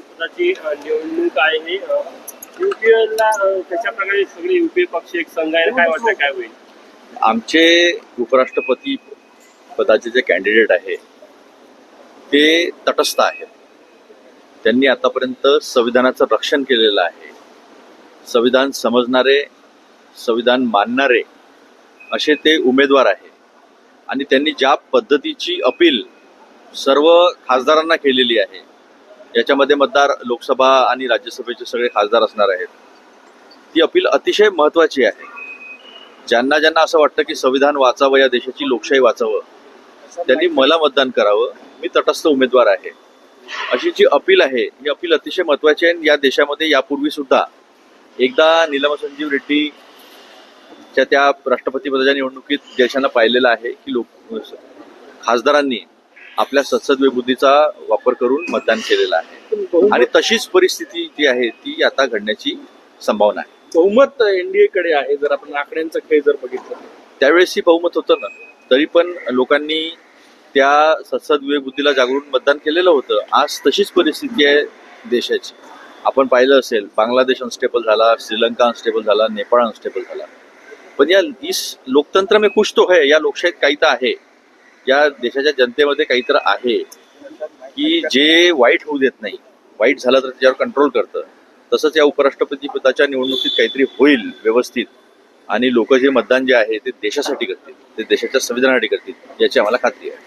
पदाची निवडणूक आहे. युपीएला कशा प्रकारे सगळे युपीए पक्ष एक संघ आहे काय वाटतं काय होईल? आमचे उपराष्ट्रपती पदाचे जे कॅन्डिडेट आहे ते तटस्थ आहेत. त्यांनी आतापर्यंत संविधानाचं रक्षण केलेलं आहे. संविधान समजणारे संविधान मानणारे असे ते उमेदवार आहे आणि त्यांनी ज्या पद्धतीची अपील सर्व खासदारांना केलेली आहे. याच्यामध्ये मतदार लोकसभा आणि राज्यसभेचे सगळे खासदार असणार आहेत. ती अपील अतिशय महत्त्वाची आहे. ज्यांना ज्यांना असं वाटतं की संविधान वाचावं या देशाची लोकशाही वाचावं त्यांनी मला मतदान करावं मी तटस्थ उमेदवार आहे. अशी जी अपील आहे ही अपील अतिशय महत्त्वाची आहे आणि या देशामध्ये यापूर्वी सुद्धा एकदा नीलम संजीव रेड्डीच्या त्या राष्ट्रपती पदाच्या निवडणुकीत देशानं पाहिलेलं आहे की लोक खासदारांनी आपल्या सत्सद्वे बुद्धीचा वापर करून मतदान केलेलं आहे. आणि तशीच परिस्थिती जी आहे ती आता घडण्याची संभावना आहे. बहुमत एनडीए कडे आहे जर आपण आकड्यांचा खेळ जर बघितला. त्यावेळेसही बहुमत होतं ना तरी पण लोकांनी त्या सत्सद बुद्धीला जागरून मतदान केलेलं होतं. आज तशीच परिस्थिती आहे देशाची. आपण पाहिलं असेल बांगलादेश अनस्टेबल झाला श्रीलंका अनस्टेबल झाला नेपाळ अनस्टेबल झाला. पण या इस लोकतंत्र में कुछ तो है या लोकशाहीत काही तर आहे. या देशाच्या जनतेमध्ये काहीतरी आहे की जे वाईट होऊ देत नाही. वाईट झालं तर त्याच्यावर कंट्रोल करतं. तसंच या उपराष्ट्रपती पदाच्या निवडणुकीत काहीतरी होईल व्यवस्थित. आणि लोक जे मतदान जे आहे ते देशासाठी करतील. ते देशाच्या संविधानासाठी करतील याची आम्हाला खात्री आहे.